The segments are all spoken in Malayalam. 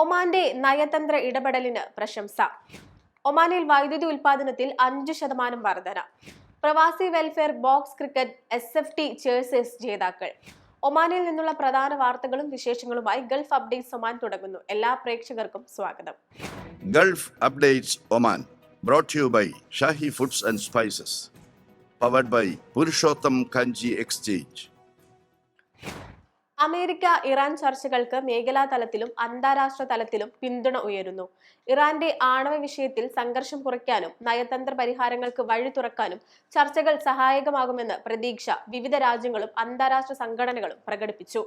ഒമാന്റെ നയതന്ത്ര ഇടപെടലിന് പ്രശംസ. ഒമാനിൽ വൈദ്യുതി ഉൽപാദനത്തിൽ അഞ്ചു ശതമാനം വർധന. പ്രവാസി welfare box cricket S F T chasers ജേതാക്കൾ. ഒമാനിൽ നിന്നുള്ള പ്രധാന വാർത്തകളും വിശേഷങ്ങളുമായി ഗൾഫ് അപ്ഡേറ്റ്സ് ഒമാൻ തുടങ്ങുന്നു. എല്ലാ പ്രേക്ഷകർക്കും സ്വാഗതം. Gulf updates Oman brought to you by Foods and Spices, powered by Purushottam Kanji Exchange. America Iran ചർച്ചകൾക്ക് മേഖലാ തലത്തിലും അന്താരാഷ്ട്ര തലത്തിലും പിന്തുണ ഉയരുന്നു. ഇറാന്റെ ആണവ വിഷയത്തിൽ സംഘർഷം കുറയ്ക്കാനും നയതന്ത്ര പരിഹാരങ്ങൾക്ക് വഴി തുറക്കാനും ചർച്ചകൾ സഹായകമാകുമെന്ന് പ്രതീക്ഷ വിവിധ രാജ്യങ്ങളും അന്താരാഷ്ട്ര സംഘടനകളും പ്രകടിപ്പിച്ചു.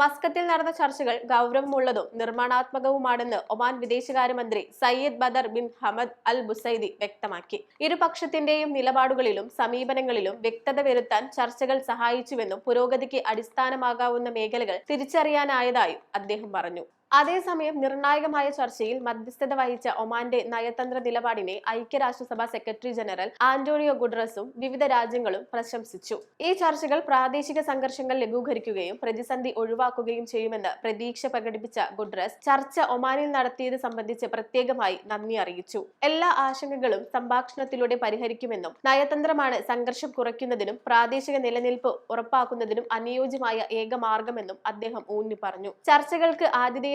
മസ്കത്തിൽ നടന്ന ചർച്ചകൾ ഗൗരവമുള്ളതും നിർമ്മാണാത്മകവുമാണെന്ന് ഒമാൻ വിദേശകാര്യമന്ത്രി Sayyid Badr bin Hamad Al Busaidi വ്യക്തമാക്കി. ഇരുപക്ഷത്തിന്റെയും നിലപാടുകളിലും സമീപനങ്ങളിലും വ്യക്തത വരുത്താൻ ചർച്ചകൾ സഹായിച്ചുവെന്നും പുരോഗതിക്ക് അടിസ്ഥാനമാകാവുന്ന മേഖലകൾ തിരിച്ചറിയാനായതായും അദ്ദേഹം പറഞ്ഞു. അതേസമയം നിർണായകമായ ചർച്ചയിൽ മധ്യസ്ഥത വഹിച്ച ഒമാന്റെ നയതന്ത്ര നിലപാടിനെ ഐക്യരാഷ്ട്രസഭ സെക്രട്ടറി ജനറൽ ആന്റോണിയോ ഗുഡ്രസും വിവിധ രാജ്യങ്ങളും പ്രശംസിച്ചു. ഈ ചർച്ചകൾ പ്രാദേശിക സംഘർഷങ്ങൾ ലഘൂകരിക്കുകയും പ്രതിസന്ധി ഒഴിവാക്കുകയും ചെയ്യുമെന്ന് പ്രതീക്ഷ പ്രകടിപ്പിച്ച ഗുഡ്രസ് ചർച്ച ഒമാനിൽ നടത്തിയത് സംബന്ധിച്ച് പ്രത്യേകമായി നന്ദി അറിയിച്ചു. എല്ലാ ആശങ്കകളും സംഭാഷണത്തിലൂടെ പരിഹരിക്കുമെന്നും നയതന്ത്രമാണ് സംഘർഷം കുറയ്ക്കുന്നതിനും പ്രാദേശിക നിലനിൽപ്പ് ഉറപ്പാക്കുന്നതിനും അനുയോജ്യമായ ഏക മാർഗമെന്നും അദ്ദേഹം ഊന്നി പറഞ്ഞു ചർച്ചകൾക്ക്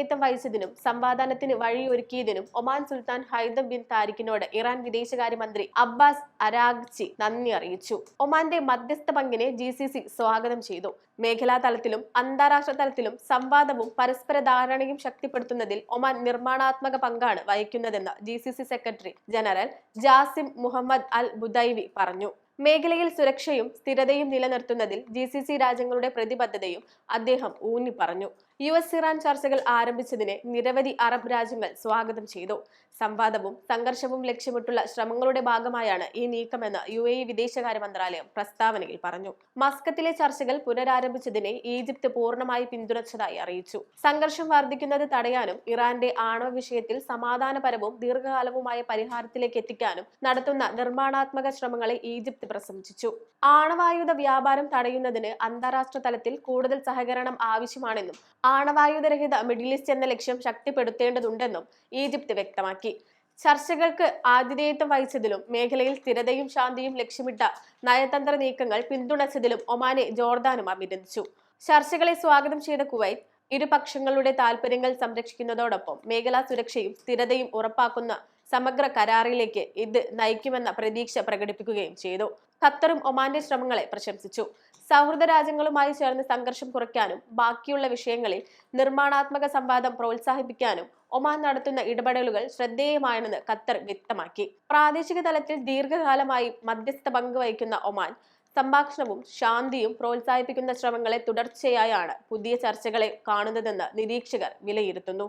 ആതിഥേയത്വം വഹിച്ചതിനും സമാധാനത്തിന് വഴിയൊരുക്കിയതിനും ഒമാൻ സുൽത്താൻ ഹൈദം ബിൻ താരിഖിനോട് ഇറാൻ വിദേശകാര്യമന്ത്രി അബ്ബാസ് അരാഗ്ചി നന്ദി അറിയിച്ചു. ഒമാന്റെ മധ്യസ്ഥ പങ്കിനെ ജി സി സി സ്വാഗതം ചെയ്തു. മേഖലാ തലത്തിലും അന്താരാഷ്ട്ര തലത്തിലും സംവാദവും പരസ്പര ധാരണയും ശക്തിപ്പെടുത്തുന്നതിൽ ഒമാൻ നിർമ്മാണാത്മക പങ്കാണ് വഹിക്കുന്നതെന്ന് G C C secretary general Jasim Muhammad Al Budaiwi പറഞ്ഞു. മേഖലയിൽ സുരക്ഷയും സ്ഥിരതയും നിലനിർത്തുന്നതിൽ ജി രാജ്യങ്ങളുടെ പ്രതിബദ്ധതയും അദ്ദേഹം ഊന്നി പറഞ്ഞു യു എസ് ഇറാൻ ചർച്ചകൾ ആരംഭിച്ചതിനെ നിരവധി അറബ് രാജ്യങ്ങൾ സ്വാഗതം ചെയ്തു. സംവാദവും സംഘർഷവും ലക്ഷ്യമിട്ടുള്ള ശ്രമങ്ങളുടെ ഭാഗമായാണ് ഈ നീക്കമെന്ന് യു എ വിദേശകാര്യ മന്ത്രാലയം പ്രസ്താവനയിൽ പറഞ്ഞു. മസ്കത്തിലെ ചർച്ചകൾ പുനരാരംഭിച്ചതിനെ ഈജിപ്ത് പൂർണമായി പിന്തുണച്ചതായി അറിയിച്ചു. സംഘർഷം വർദ്ധിക്കുന്നത് തടയാനും ഇറാന്റെ ആണവ വിഷയത്തിൽ സമാധാനപരവും ദീർഘകാലവുമായ പരിഹാരത്തിലേക്ക് എത്തിക്കാനും നടത്തുന്ന നിർമ്മാണാത്മക ശ്രമങ്ങളെ ഈജിപ്ത് പ്രശംസിച്ചു. ആണവായുധ വ്യാപാരം തടയുന്നതിന് അന്താരാഷ്ട്ര തലത്തിൽ കൂടുതൽ സഹകരണം ആവശ്യമാണെന്നും ആണവായുധരഹിത മിഡിൽ ഈസ്റ്റ് എന്ന ലക്ഷ്യം ശക്തിപ്പെടുത്തേണ്ടതുണ്ടെന്നും ഈജിപ്ത് വ്യക്തമാക്കി. ചർച്ചകൾക്ക് ആതിഥേയത്വം വഹിച്ചതിലും മേഖലയിൽ സ്ഥിരതയും ശാന്തിയും ലക്ഷ്യമിട്ട നയതന്ത്ര നീക്കങ്ങൾ പിന്തുണച്ചതിലും ഒമാനെ ജോർദാനും അഭിനന്ദിച്ചു. ചർച്ചകളെ സ്വാഗതം ചെയ്ത കുവൈത്ത് ഇരുപക്ഷങ്ങളുടെ താൽപര്യങ്ങൾ സംരക്ഷിക്കുന്നതോടൊപ്പം മേഖലാ സുരക്ഷയും സ്ഥിരതയും ഉറപ്പാക്കുന്ന സമഗ്ര കരാറിലേക്ക് ഇത് നയിക്കുമെന്ന പ്രതീക്ഷ പ്രകടിപ്പിക്കുകയും ചെയ്തു. ഖത്തറും ഒമാന്റെ ശ്രമങ്ങളെ പ്രശംസിച്ചു. സൗഹൃദ രാജ്യങ്ങളുമായി ചേർന്ന് സംഘർഷം കുറയ്ക്കാനും ബാക്കിയുള്ള വിഷയങ്ങളിൽ നിർമ്മാണാത്മക സംവാദം പ്രോത്സാഹിപ്പിക്കാനും ഒമാൻ നടത്തുന്ന ഇടപെടലുകൾ ശ്രദ്ധേയമാണെന്ന് ഖത്തർ വ്യക്തമാക്കി. പ്രാദേശിക തലത്തിൽ ദീർഘകാലമായി മധ്യസ്ഥ പങ്ക് വഹിക്കുന്ന ഒമാൻ സംഭാഷണവും ശാന്തിയും പ്രോത്സാഹിപ്പിക്കുന്ന ശ്രമങ്ങളെ തുടർച്ചയായാണ് പുതിയ ചർച്ചകളെ കാണുന്നതെന്ന് നിരീക്ഷകർ വിലയിരുത്തുന്നു.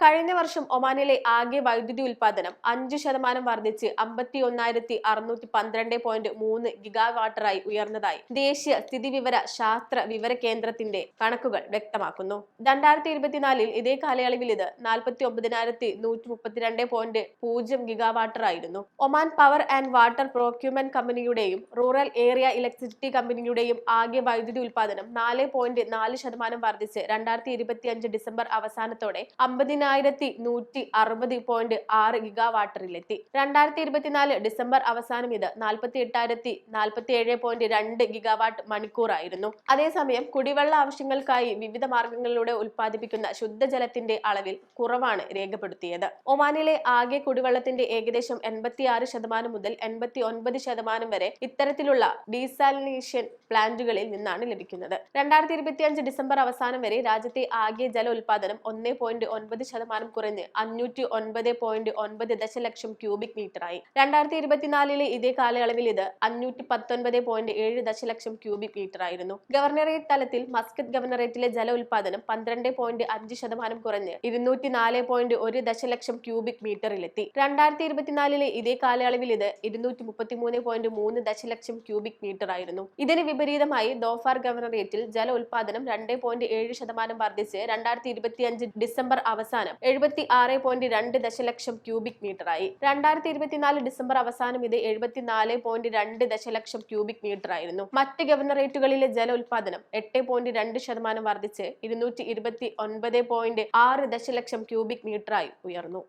കഴിഞ്ഞ വർഷം ഒമാനിലെ ആകെ വൈദ്യുതി ഉൽപാദനം അഞ്ചു ശതമാനം വർദ്ധിച്ച് അമ്പത്തി ഒന്നായിരത്തി അറുന്നൂറ്റി പന്ത്രണ്ട് പോയിന്റ് മൂന്ന് ഗിഗാവാട്ടറായി ഉയർന്നതായി ദേശീയ സ്ഥിതിവിവര ശാസ്ത്ര വിവര കേന്ദ്രത്തിന്റെ കണക്കുകൾ വ്യക്തമാക്കുന്നു. രണ്ടായിരത്തി ഇരുപത്തിനാലിൽ ഇതേ കാലയളവിൽ ഇത് നാൽപ്പത്തി ഒമ്പതിനായിരത്തി നൂറ്റി മുപ്പത്തിരണ്ട് പോയിന്റ് പൂജ്യം ഗിഗാവാട്ടറായിരുന്നു. Oman power and water procurement കമ്പനിയുടെയും rural area electricity കമ്പനിയുടെയും ആകെ വൈദ്യുതി ഉൽപാദനം നാല് പോയിന്റ് നാല് ശതമാനം വർദ്ധിച്ച് രണ്ടായിരത്തി ഇരുപത്തിയഞ്ച് ഡിസംബർ അവസാനത്തോടെ അമ്പതിനായിരത്തി നൂറ്റി അറുപത് പോയിന്റ് ആറ് ഗിഗാവാട്ടറിലെത്തി രണ്ടായിരത്തി ഇരുപത്തിനാല് ഡിസംബർ അവസാനം ഇത് നാൽപ്പത്തി എട്ടായിരത്തി നാൽപ്പത്തി ഏഴ് പോയിന്റ് രണ്ട് ഗിഗാവാട്ട് മണിക്കൂറായിരുന്നു. അതേസമയം കുടിവെള്ള ആവശ്യങ്ങൾക്കായി വിവിധ മാർഗങ്ങളിലൂടെ ഉൽപ്പാദിപ്പിക്കുന്ന ശുദ്ധജലത്തിന്റെ അളവിൽ കുറവാണ് രേഖപ്പെടുത്തിയത്. ഒമാനിലെ ആകെ കുടിവെള്ളത്തിന്റെ ഏകദേശം എൺപത്തിയാറ് ശതമാനം മുതൽ എൺപത്തി ഒൻപത് ശതമാനം വരെ ഇത്തരത്തിലുള്ള ഡീസാലിനേഷൻ പ്ലാന്റുകളിൽ നിന്നാണ് ലഭിക്കുന്നത്. രണ്ടായിരത്തി ഇരുപത്തിയഞ്ച് ഡിസംബർ അവസാനം വരെ രാജ്യത്തെ ആകെ ജല ഉൽപാദനം ഒന്നേ പോയിന്റ് ഒൻപത് ശതമാനം കുറഞ്ഞ് അഞ്ഞൂറ്റി ഒൻപത് പോയിന്റ് ഒൻപത് ദശലക്ഷം ക്യൂബിക് മീറ്ററായി. രണ്ടായിരത്തി ഇരുപത്തിനാലിലെ ഇതേ കാലയളവിൽ ഇത് അഞ്ഞൂറ്റി പത്തൊൻപത് പോയിന്റ് ഏഴ് ദശലക്ഷം ക്യൂബിക് മീറ്റർ ആയിരുന്നു ഗവർണറേറ്റ് തലത്തിൽ മസ്കറ്റ് ഗവർണറേറ്റിലെ ജല ഉൽപാദനം പന്ത്രണ്ട് പോയിന്റ് അഞ്ച് ശതമാനം കുറഞ്ഞ് ഇരുന്നൂറ്റി നാല് പോയിന്റ് ഒരു ദശലക്ഷം ക്യൂബിക് മീറ്ററിലെത്തി. രണ്ടായിരത്തി ഇരുപത്തിനാലിലെ ഇതേ കാലയളവിൽ ഇത് ഇരുന്നൂറ്റി മുപ്പത്തി മൂന്ന് പോയിന്റ് മൂന്ന് ദശലക്ഷം ക്യൂബിക് മീറ്റർ ആയിരുന്നു ഇതിന് വിപരീതമായി ദോഫാർ ഗവർണറേറ്റിൽ ജല ഉൽപാദനം രണ്ട് പോയിന്റ് ഏഴ് ശതമാനം വർദ്ധിച്ച് രണ്ടായിരത്തി ഇരുപത്തിയഞ്ച് ഡിസംബർ അവസാനം എഴുപത്തി ആറ് പോയിന്റ് രണ്ട് ദശലക്ഷം ക്യൂബിക് മീറ്ററായി. രണ്ടായിരത്തി ഇരുപത്തിനാല് ഡിസംബർ അവസാനം ഇത് എഴുപത്തിനാല് പോയിന്റ് രണ്ട് ദശലക്ഷം ക്യൂബിക് മീറ്റർ ആയിരുന്നു മറ്റ് ഗവർണറേറ്റുകളിലെ ജല ഉൽപാദനം എട്ട് പോയിന്റ് രണ്ട് ശതമാനം വർദ്ധിച്ച് ഇരുന്നൂറ്റി ഇരുപത്തി ഒൻപത് പോയിന്റ് ആറ് ദശലക്ഷം ക്യൂബിക് മീറ്ററായി ഉയർന്നു.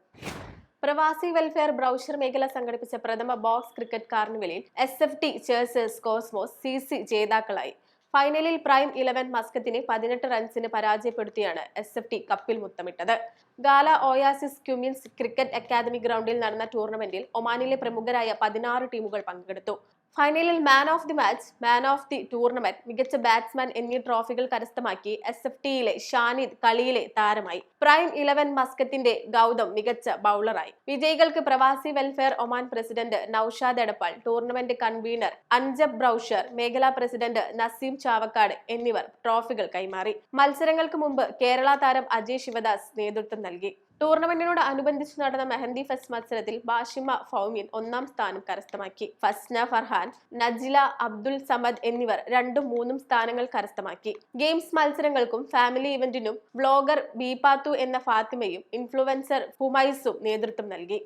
പ്രവാസി വെൽഫെയർ ബ്രൗഷർ മേഖല സംഘടിപ്പിച്ച പ്രഥമ box cricket കാർണിവലിൽ S F T Chasers Cosmos C C ജേതാക്കളായി. ഫൈനലിൽ പ്രൈം ഇലവൻ മസ്കത്തിനെ പതിനെട്ട് റൺസിന് പരാജയപ്പെടുത്തിയാണ് എസ് എഫ് ടി കപ്പിൽ മുത്തമിട്ടത്. Ghala Oasis Cummins cricket academy ഗ്രൗണ്ടിൽ നടന്ന ടൂർണമെന്റിൽ ഒമാനിലെ പ്രമുഖരായ പതിനാറ് ടീമുകൾ പങ്കെടുത്തു. ഫൈനലിൽ man of the match man of the tournament മികച്ച ബാറ്റ്സ്മാൻ എന്നീ ട്രോഫികൾ കരസ്ഥമാക്കി എസ് എഫ് ടിയിലെ ഷാനിദ് കളിയിലെ താരമായി. പ്രൈം ഇലവൻ മസ്കത്തിന്റെ ഗൗതം മികച്ച ബൗളറായി വിജയികൾക്ക് Pravasi welfare Oman president Noushad Edappal tournament convener Anjab ബ്രൌഷർ മേഖലാ പ്രസിഡന്റ് നസീം ചാവക്കാട് എന്നിവർ ട്രോഫികൾ കൈമാറി. മത്സരങ്ങൾക്ക് മുമ്പ് കേരള താരം അജയ് ശിവദാസ് നേതൃത്വം നൽകി. ടൂർണമെന്റിനോട് അനുബന്ധിച്ച് നടന്ന മെഹന്തി ഫെസ്റ്റ് മത്സരത്തിൽ ബാഷിമ ഫൗമിൻ ഒന്നാം സ്ഥാനം കരസ്ഥമാക്കി. ഫസ്ന ഫർഹാൻ നജില അബ്ദുൽ സമദ് എന്നിവർ രണ്ടും മൂന്നും സ്ഥാനങ്ങൾ കരസ്ഥമാക്കി. ഗെയിംസ് മത്സരങ്ങൾക്കും ഫാമിലി ഇവന്റിനും ബ്ലോഗർ ബീപാത്തു എന്ന ഫാത്തിമയും ഇൻഫ്ലുവൻസർ ഹുമൈസും നേതൃത്വം നൽകി.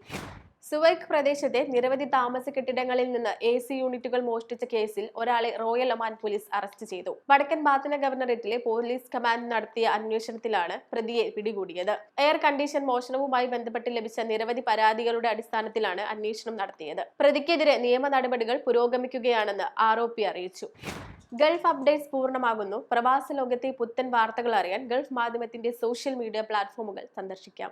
സുവൈക്ക് പ്രദേശത്തെ നിരവധി താമസ കെട്ടിടങ്ങളിൽ നിന്ന് എ സി യൂണിറ്റുകൾ മോഷ്ടിച്ച കേസിൽ ഒരാളെ റോയൽ ഒമാൻ പോലീസ് അറസ്റ്റ് ചെയ്തു. വടക്കൻ ബാത്തിന ഗവർണറേറ്റിലെ പോലീസ് കമാൻഡ് നടത്തിയ അന്വേഷണത്തിലാണ് പ്രതിയെ പിടികൂടിയത്. എയർ കണ്ടീഷൻ മോഷണവുമായി ബന്ധപ്പെട്ട് ലഭിച്ച നിരവധി പരാതികളുടെ അടിസ്ഥാനത്തിലാണ് അന്വേഷണം നടത്തിയത്. പ്രതിക്കെതിരെ നിയമ നടപടികൾ പുരോഗമിക്കുകയാണെന്ന് ആരോപി അറിയിച്ചു. ഗൾഫ് അപ്ഡേറ്റ്സ് പൂർണമാകുന്നു. പ്രവാസ ലോകത്തെ പുത്തൻ വാർത്തകൾ അറിയാൻ ഗൾഫ് മാധ്യമത്തിന്റെ സോഷ്യൽ മീഡിയ പ്ലാറ്റ്ഫോമുകൾ സന്ദർശിക്കാം.